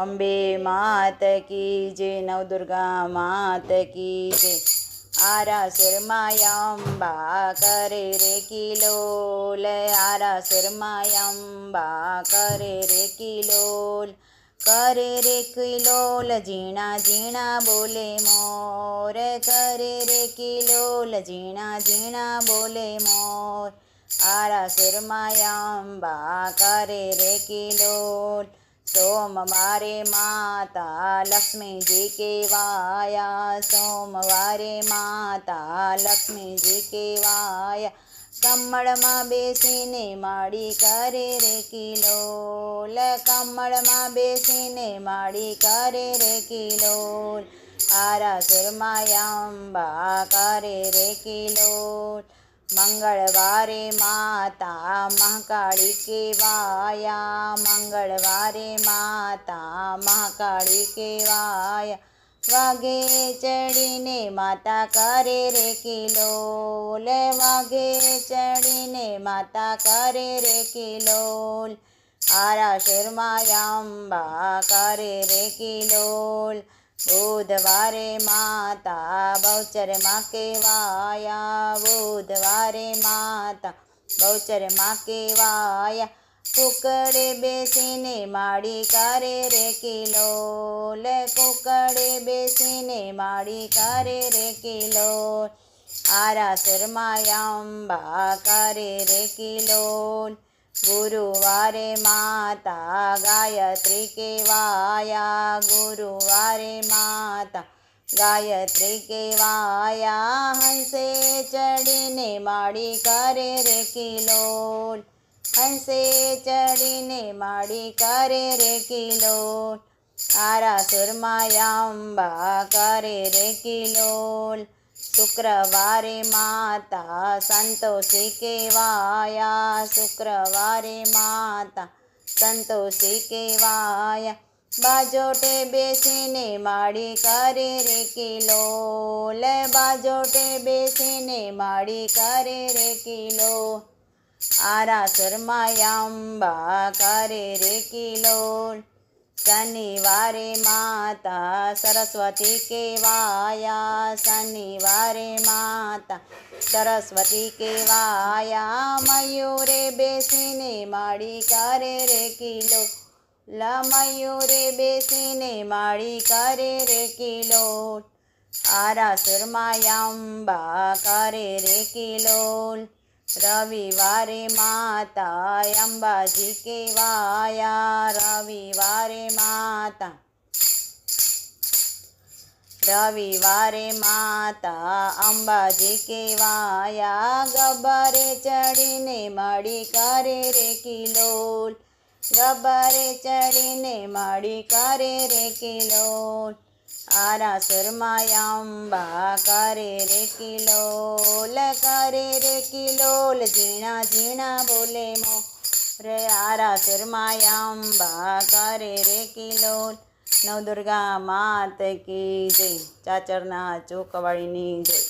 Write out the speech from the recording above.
અંબે માત કી જય નવદુર્ગા માત કી જય. આરા શરમાય અંબા કરે રે કિલોલ આરા શરમાય અંબા કરે રે કિલોલ કરે રે કિલોલ ઝીણા ઝીણા બોલે મોર. કરે રે કિલોલ ઝીણા ઝીણા બોલે મોર. આરા શરમાય અંબા કરે રે કિલોલ સોમવારે માતા લક્ષ્મીજી કેવાયા સોમવારે માતા લક્ષ્મીજી કેવાયા કમળમાં બેસીને માડી કરે રે કિલોલ કમળમાં બેસીને માડી કરે રે કિલો આરા સુરમાયા અંબા કરે રે કિલોલ મંગળવારે માતા મહાકાળી કેવાયા મંગળવારે માતા મહાકાળી કેવાયા વાગે ચડીને માતા કરે રે કિલો લે વાગે ચડીને માતા કરે રે કિલો આરા શેરમાં અંબા કરે રે કિલોલ બુધવારે માતા બહુચરમાં કેવાયા બુધવારે માતા બહુચરમાં કેવાયા કુકડે બેસીને માડી કરે રે કિલોલ કુકડે બેસીને માડી કરે રે કિલો, આરા શર્માય અંબા કરે રે કિલોલ ગુરુવારે માતા ગાયત્રી કેવાયા ગુરુવારે માતા ગાયત્રી કેવાયા હંસે ચડીને માડી કરે રે કિલોલ હંસે ચડીને માડી કરે રે કિલોલ આરા સુરમાય અંબા કરે રે કિલોલ શુક્રવારે માતા સંતોષી કેવાયા શુક્રવારે માતા સંતોષી કેવાયા બાજોટે બેસીને માડી કરે રે કિલોલ બાજોટે બેસીને માડી કરે રે કિલો આરા શર્માય અંબા કરે રે કિલોલ શનિવારે માતા સરસ્વતી કેવાયા શનિવારે માતા સરસ્વતી કેવાયા મયુરે બેસીને માળી કરે રે કિલો લ મયુરે બેસીને માળી કરે રે કિલો આરા શર્માય અંબા કરે રે કિલોલ રવિવારે માતા અંબાજી કેવાયા રવિવારે માતા રવિવારે માતા અંબાજી કેવાયા ગબરે ચડીને મળી કરે રે કિલોલ. ગબરે ચડીને મળી કરે રે કિલોલ. આરા, શર્માય, અંબા, કરે રે કિલોલ કરે રે કિલોલ ઝીણા ઝીણા બોલે મો રે આરા શર્માય અંબા કરે રે કિલોલ, નવદુર્ગા માત કી જય, ચાચરના ચોકવાળીની જય.